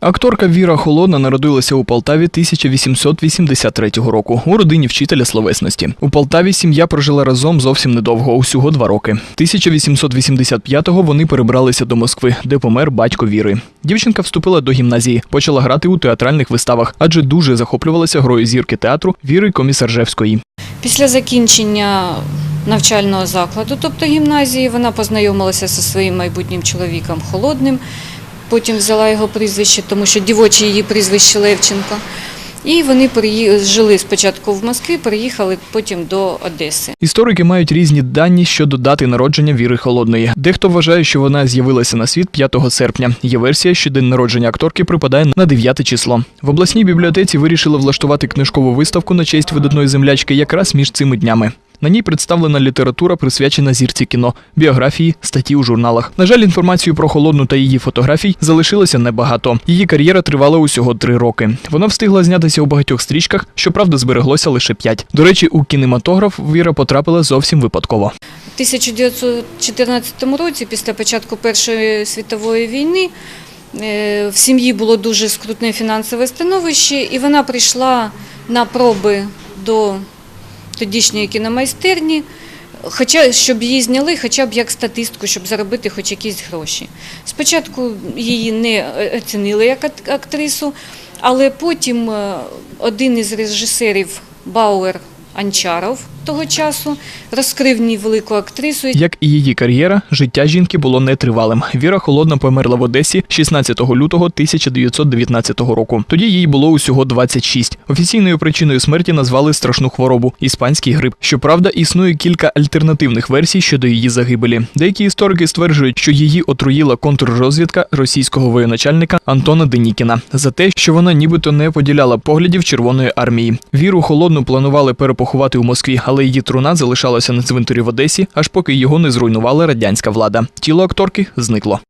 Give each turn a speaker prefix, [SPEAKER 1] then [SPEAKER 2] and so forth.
[SPEAKER 1] Акторка Віра Холодна народилася у Полтаві 1883 року у родині вчителя словесності. У Полтаві сім'я прожила разом зовсім недовго, усього два роки. 1885-го вони перебралися до Москви, де помер батько Віри. Дівчинка вступила до гімназії, почала грати у театральних виставах, адже дуже захоплювалася грою зірки театру Віри Комісаржевської.
[SPEAKER 2] Після закінчення навчального закладу, тобто гімназії, вона познайомилася зі своїм майбутнім чоловіком Холодним. Потім взяла його прізвище, тому що дівоче її прізвище Левченко. І вони жили спочатку в Москві, переїхали потім до Одеси.
[SPEAKER 1] Історики мають різні дані щодо дати народження Віри Холодної. Дехто вважає, що вона з'явилася на світ 5 серпня. Є версія, що день народження акторки припадає на 9 число. В обласній бібліотеці вирішили влаштувати книжкову виставку на честь видатної землячки якраз між цими днями. На ній представлена література, присвячена зірці кіно, біографії, статті у журналах. На жаль, інформацію про холодну та її фотографій залишилося небагато. Її кар'єра тривала усього три роки. Вона встигла знятися у багатьох стрічках, щоправда, збереглося лише п'ять. До речі, у кінематограф Віра потрапила зовсім випадково.
[SPEAKER 2] У 1914 році, після початку Першої світової війни, е, в сім'ї було дуже скрутне фінансове становище, і вона прийшла на проби до тодішньої кіномайстерні, хоча щоб її зняли, хоча б як статистку, щоб заробити хоч якісь гроші. Спочатку її не оцінили як ак- актрису, але потім е, один із режисерів Бауер Анчаров того часу розкрив ній велику актрису.
[SPEAKER 1] Як і її кар'єра, життя жінки було нетривалим. Віра Холодна померла в Одесі 16 лютого 1919 року. Тоді їй було усього 26. Офіційною причиною смерті назвали страшну хворобу іспанський грип. Щоправда, існує кілька альтернативних версій щодо її загибелі. Деякі історики стверджують, що її отруїла контррозвідка російського воєначальника Антона Денікіна за те, що вона нібито не поділяла поглядів Червоної армії. Віру холодну планували перепоховати у Москві, але її труна залишалася на цвинтарі в Одесі, аж поки його не зруйнувала радянська влада. Тіло акторки зникло.